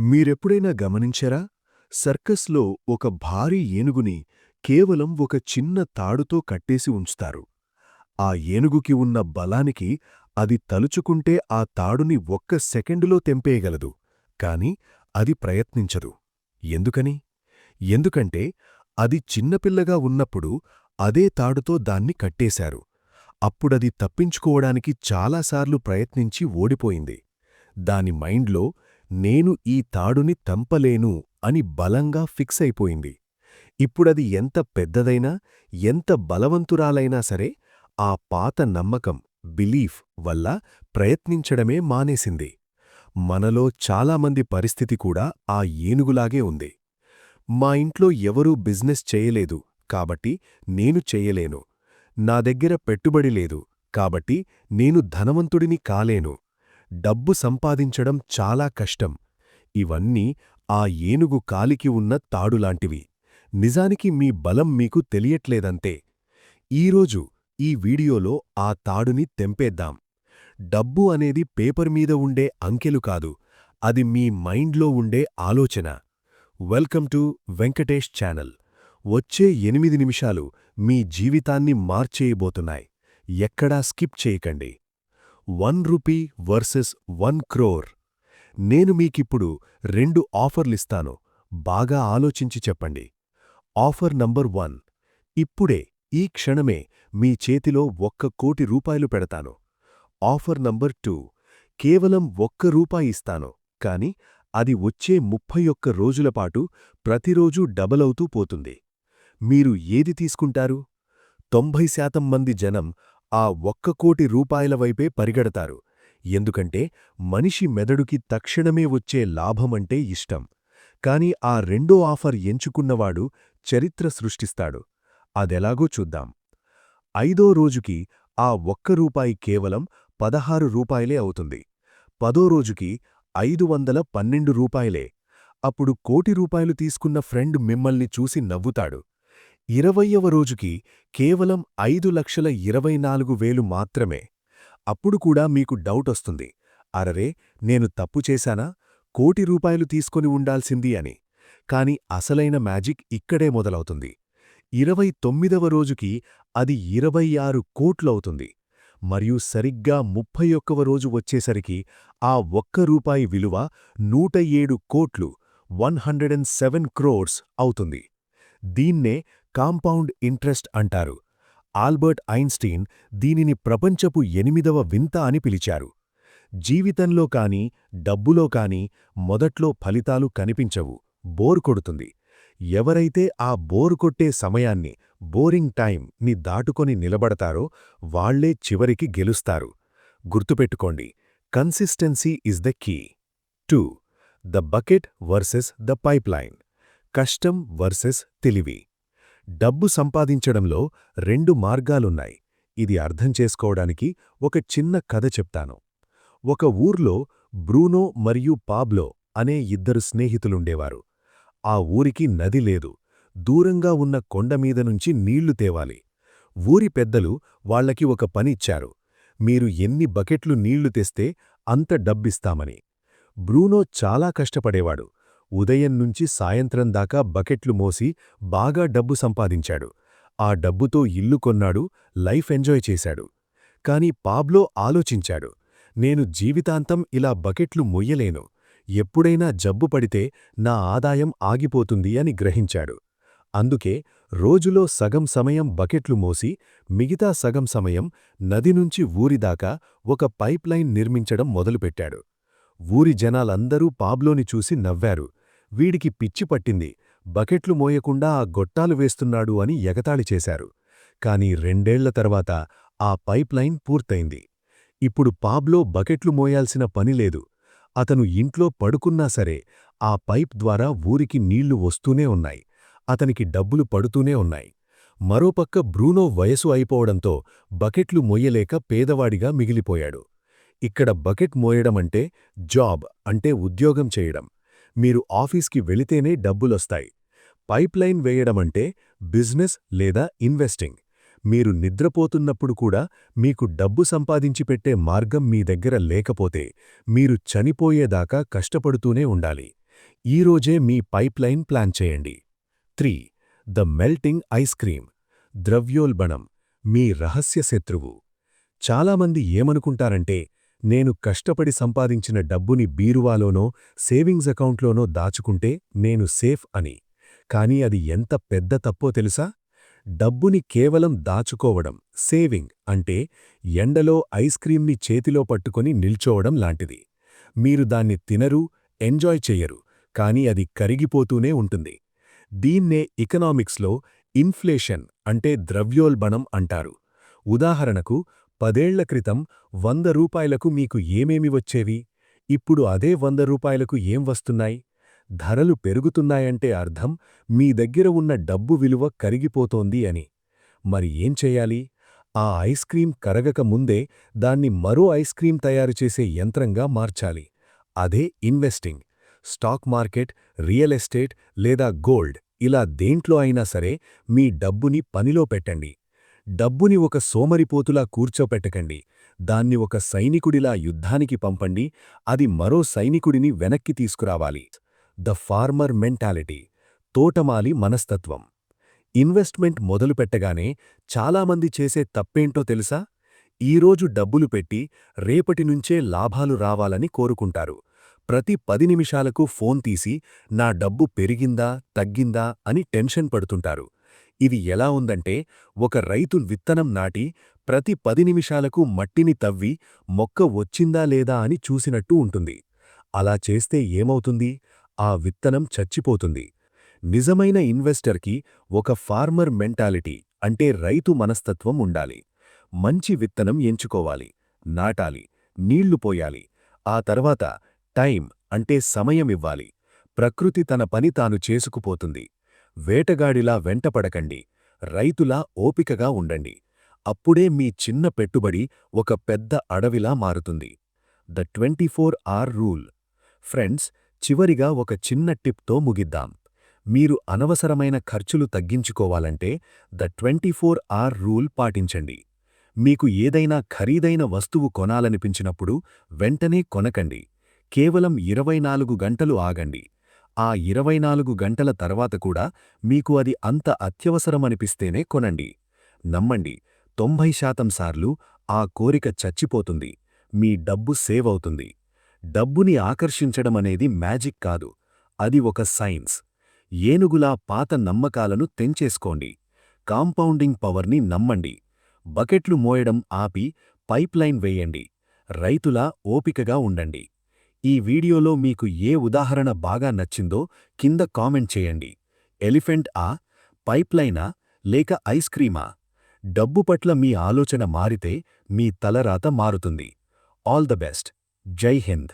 మీరెప్పుడైనా గమనించారా? సర్కస్లో ఒక భారీ ఏనుగుని కేవలం ఒక చిన్న తాడుతో కట్టేసి ఉంచుతారు. ఆ ఏనుగుకి ఉన్న బలానికి అది తలుచుకుంటే ఆ తాడుని ఒక్క సెకండులో తెంపేయగలదు. కాని అది ప్రయత్నించదు. ఎందుకని? ఎందుకంటే అది చిన్నపిల్లగా ఉన్నప్పుడు అదే తాడుతో దాన్ని కట్టేశారు. అప్పుడది తప్పించుకోవడానికి చాలాసార్లు ప్రయత్నించి ఓడిపోయింది. దాని మైండ్లో నేను ఈ తాడుని తంపలేను అని బలంగా ఫిక్స్ అయిపోయింది. ఇప్పుడది ఎంత పెద్దదైనా ఎంత బలవంతురాలైనా సరే ఆ పాత నమ్మకం బిలీఫ్ వల్ల ప్రయత్నించడమే మానేసింది. మనలో చాలామంది పరిస్థితి కూడా ఆ ఏనుగులాగే ఉంది. మా ఇంట్లో ఎవరూ బిజినెస్ చేయలేదు కాబట్టి నేను చెయ్యలేను నా దగ్గర పెట్టుబడి లేదు కాబట్టి నేను ధనవంతుడిని కాలేను. డబ్బు సంపాదించడం చాలా కష్టం. ఇవన్నీ ఆ ఏనుగు కాలికి ఉన్న తాడులాంటివి. నిజానికి మీ బలం మీకు తెలియట్లేదంతే. ఈరోజు ఈ వీడియోలో ఆ తాడుని తెంపేద్దాం. డబ్బు అనేది పేపర్ మీద ఉండే అంకెలు కాదు అది మీ మైండ్లో ఉండే ఆలోచన. Welcome to Venkatesh channel. వచ్చే ఎనిమిది నిమిషాలు మీ జీవితాన్ని మార్చేయబోతున్నాయి. ఎక్కడా స్కిప్ చేయకండి. One rupee versus one crore. నేను మీకిప్పుడు రెండు ఆఫర్లిస్తాను. బాగా ఆలోచించి చెప్పండి. Offer number one. ఇప్పుడే ఈ క్షణమే మీ చేతిలో ఒక్క కోటి రూపాయలు పెడతాను. Offer number two. కేవలం ఒక్క రూపాయి ఇస్తాను. కాని అది వచ్చే ముప్పై ఒక్క రోజులపాటు ప్రతిరోజూ డబలవుతూ పోతుంది. మీరు ఏది తీసుకుంటారు? తొంభై శాతం మంది జనం ఆ ఒక్క కోటి రూపాయల వైపే పరిగెడతారు. ఎందుకంటే మనిషి మెదడుకి తక్షణమే వచ్చే లాభమంటే ఇష్టం. కాని ఆ రెండో ఆఫర్ ఎంచుకున్నవాడు చరిత్ర సృష్టిస్తాడు. అదెలాగో చూద్దాం. ఐదో రోజుకి ఆ ఒక్క రూపాయి కేవలం పదహారు రూపాయలే అవుతుంది. పదో రోజుకి ఐదు వందల పన్నెండు రూపాయలే. అప్పుడు కోటి రూపాయలు తీసుకున్న ఫ్రెండ్ మిమ్మల్ని చూసి నవ్వుతాడు. ఇరవయ్యవ రోజుకి కేవలం ఐదు లక్షల ఇరవై నాలుగు వేలు మాత్రమే. అప్పుడు కూడా మీకు డౌట్ వస్తుంది. అరరే నేను తప్పు చేశానా? కోటి రూపాయలు తీసుకొని ఉండాల్సింది అని. కాని అసలైన మ్యాజిక్ ఇక్కడే మొదలవుతుంది. ఇరవై తొమ్మిదవ రోజుకి అది ఇరవై ఆరు కోట్లవుతుంది మరియు సరిగ్గా ముప్పై ఒక్కవ రోజు వచ్చేసరికి ఆ ఒక్క రూపాయి విలువ నూట ఏడు కోట్లు one hundred and seven crores అవుతుంది. దీన్నే కాంపౌండ్ ఇంట్రెస్ట్ అంటారు. ఆల్బర్ట్ ఐన్స్టీన్ దీనిని ప్రపంచపు ఎనిమిదవ వింత అని పిలిచారు. జీవితంలో కాని డబ్బులో కాని మొదట్లో ఫలితాలు కనిపించవు. బోర్ కొడుతుంది. ఎవరైతే ఆ బోరు కొట్టే సమయాన్ని బోరింగ్ టైం ని దాటుకొని నిలబడతారో వాళ్ళే చివరికి గెలుస్తారు. గుర్తుపెట్టుకోండి consistency is the key. Two the bucket versus the pipeline. కష్టం వర్సెస్ తెలివి. డబ్బు సంపాదించడంలో రెండు మార్గాలున్నాయి. ఇది అర్థం చేసుకోవడానికి ఒక చిన్న కథ చెప్తాను. ఒక ఊర్లో బ్రూనో మరియు పాబ్లో అనే ఇద్దరు స్నేహితులుండేవారు. ఆ ఊరికి నది లేదు. దూరంగా ఉన్న కొండమీద నుంచి నీళ్ళు తేవాలి. ఊరి పెద్దలు వాళ్ళకి ఒక పనిచ్చారు మీరు ఎన్ని బకెట్లు నీళ్ళు తెస్తే అంత డబ్బిస్తామని. బ్రూనో చాలా కష్టపడేవాడు. ఉదయం నుంచి సాయంత్రం దాకా బకెట్లు మోసి బాగా డబ్బు సంపాదించాడు. ఆ డబ్బుతో ఇల్లు కొన్నాడు లైఫ్ ఎంజాయ్ చేశాడు. కాని పాబ్లో ఆలోచించాడు నేను జీవితాంతం ఇలా బకెట్లు మొయ్యలేను ఎప్పుడైనా జబ్బు పడితే నా ఆదాయం ఆగిపోతుంది అని గ్రహించాడు. అందుకే రోజులో సగం సమయం బకెట్లు మోసి మిగతా సగం సమయం నది నుంచి ఊరిదాకా ఒక పైప్లైన్ నిర్మించడం మొదలుపెట్టాడు. ఊరి జనాలందరూ పాబ్లోని చూసి నవ్వారు వీడికి పిచ్చి పట్టింది. బకెట్లు మోయకుండా ఆ గొట్టాలు వేస్తున్నాడు అని ఎగతాళి చేశారు. కాని రెండేళ్ళ తర్వాత ఆ పైప్లైన్ పూర్తయింది. ఇప్పుడు పాబ్లో బకెట్లు మోయాల్సిన పనిలేదు అతను ఇంట్లో పడుకున్నా సరే ఆ పైప్ ద్వారా ఊరికి నీళ్ళు వస్తూనే ఉన్నాయి. అతనికి డబ్బులు పడుతూనే ఉన్నాయి. మరోపక్క బ్రూనో వయసు అయిపోవడంతో బకెట్లు మొయ్యలేక పేదవాడిగా మిగిలిపోయాడు. ఇక్కడ బకెట్ మోయడమంటే జాబ్ అంటే ఉద్యోగం చేయడం. మీరు ఆఫీస్కి వెళితేనే డబ్బులొస్తాయి. పైప్లైన్ వేయడమంటే బిజినెస్ లేదా ఇన్వెస్టింగ్. మీరు నిద్రపోతున్నప్పుడు కూడా మీకు డబ్బు సంపాదించి పెట్టే మార్గం మీ దగ్గర లేకపోతే మీరు చనిపోయేదాకా కష్టపడుతూనే ఉండాలి. ఈరోజే మీ పైప్లైన్ ప్లాన్ చేయండి. Three. The melting ice cream. ద్రవ్యోల్బణం. మీ రహస్య శత్రువు. చాలామంది ఏమనుకుంటారంటే నేను కష్టపడి సంపాదించిన డబ్బుని బీరువాలోనో సేవింగ్స్ అకౌంట్లోనో దాచుకుంటే నేను సేఫ్ అని. కానీ అది ఎంత పెద్ద తప్పో తెలుసా? డబ్బుని కేవలం దాచుకోవడం సేవింగ్ అంటే ఎండలో ఐస్ క్రీంని చేతిలో పట్టుకొని నిల్చోవడం లాంటిది. మీరు దాన్ని తినరు ఎంజాయ్ చెయ్యరు కానీ అది కరిగిపోతూనే ఉంటుంది. దీన్నే ఇకనామిక్స్లో ఇన్ఫ్లేషన్ అంటే ద్రవ్యోల్బణం అంటారు. ఉదాహరణకు పదేళ్ళ క్రితం వంద రూపాయలకు మీకు ఏమేమి వచ్చేవి? ఇప్పుడు అదే వంద రూపాయలకు ఏం వస్తున్నాయి? ధరలు పెరుగుతున్నాయంటే అర్థం మీ దగ్గర ఉన్న డబ్బు విలువ కరిగిపోతోంది అని. మరి ఏం చెయ్యాలి ఆ ఐస్ క్రీం కరగక ముందే దాన్ని మరో ఐస్ క్రీం తయారు చేసే యంత్రంగా మార్చాలి. అదే investing. Stock market real estate లేదా గోల్డ్ ఇలా దేంట్లో అయినా సరే మీ డబ్బుని పనిలో పెట్టండి. డబ్బుని ఒక సోమరిపోతులా కూర్చోపెట్టకండి. దాన్ని ఒక సైనికుడిలా యుద్ధానికి పంపండి. అది మరో సైనికుడిని వెనక్కి తీసుకురావాలి. The farmer mentality. తోటమాలి మనస్తత్వం. ఇన్వెస్ట్మెంట్ మొదలుపెట్టగానే చాలామంది చేసే తప్పేంటో తెలుసా? ఈరోజు డబ్బులు పెట్టి రేపటి నుంచే లాభాలు రావాలని కోరుకుంటారు. ప్రతి పది నిమిషాలకు ఫోన్ తీసి నా డబ్బు పెరిగిందా తగ్గిందా అని టెన్షన్ పడుతుంటారు. ఇది ఎలా ఉందంటే ఒక రైతు విత్తనం నాటి ప్రతి పది నిమిషాలకు మట్టిని తవ్వి మొక్క వచ్చిందా లేదా అని చూసినట్టు ఉంటుంది. అలా చేస్తే ఏమవుతుంది? ఆ విత్తనం చచ్చిపోతుంది. నిజమైన ఇన్వెస్టర్కి ఒక ఫార్మర్ మెంటాలిటీ అంటే రైతు మనస్తత్వం ఉండాలి. మంచి విత్తనం ఎంచుకోవాలి నాటాలి నీళ్ళు పోయాలి ఆ తర్వాత టైం అంటే సమయం ఇవ్వాలి. ప్రకృతి తన పని తాను చేసుకుపోతుంది. వేటగాడిలా వెంటపడకండి. రైతులా ఓపికగా ఉండండి. అప్పుడే మీ చిన్న పెట్టుబడి ఒక పెద్ద అడవిలా మారుతుంది. The twenty four hour rule. Friends చివరిగా ఒక చిన్న టిప్తో ముగిద్దాం. మీరు అనవసరమైన ఖర్చులు తగ్గించుకోవాలంటే the twenty four hour rule పాటించండి. మీకు ఏదైనా ఖరీదైన వస్తువు కొనాలనిపించినప్పుడు వెంటనే కొనకండి. కేవలం ఇరవై నాలుగు గంటలు ఆగండి. ఆ ఇరవై నాలుగు గంటల తర్వాత కూడా మీకు అది అంత అత్యవసరమనిపిస్తేనే కొనండి. నమ్మండి తొంభై శాతం సార్లు ఆ కోరిక చచ్చిపోతుంది మీ డబ్బు సేవ్ అవుతుంది డబ్బుని ఆకర్షించడమనేది మ్యాజిక్ కాదు అది ఒక సైన్స్. ఏనుగులా పాత నమ్మకాలను తెంచేసుకోండి కాంపౌండింగ్ పవర్ని నమ్మండి బకెట్లు మోయడం ఆపి పైప్లైన్ వేయండి రైతులా ఓపికగా ఉండండి. ఈ వీడియోలో మీకు ఏ ఉదాహరణ బాగా నచ్చిందో కింద కామెంట్ చేయండి. ఎలిఫెంట్ ఆ పైప్లైనా లేక ఐస్ క్రీమా డబ్బు పట్ల మీ ఆలోచన మారితే మీ తలరాత మారుతుంది. All the best. జై హింద్.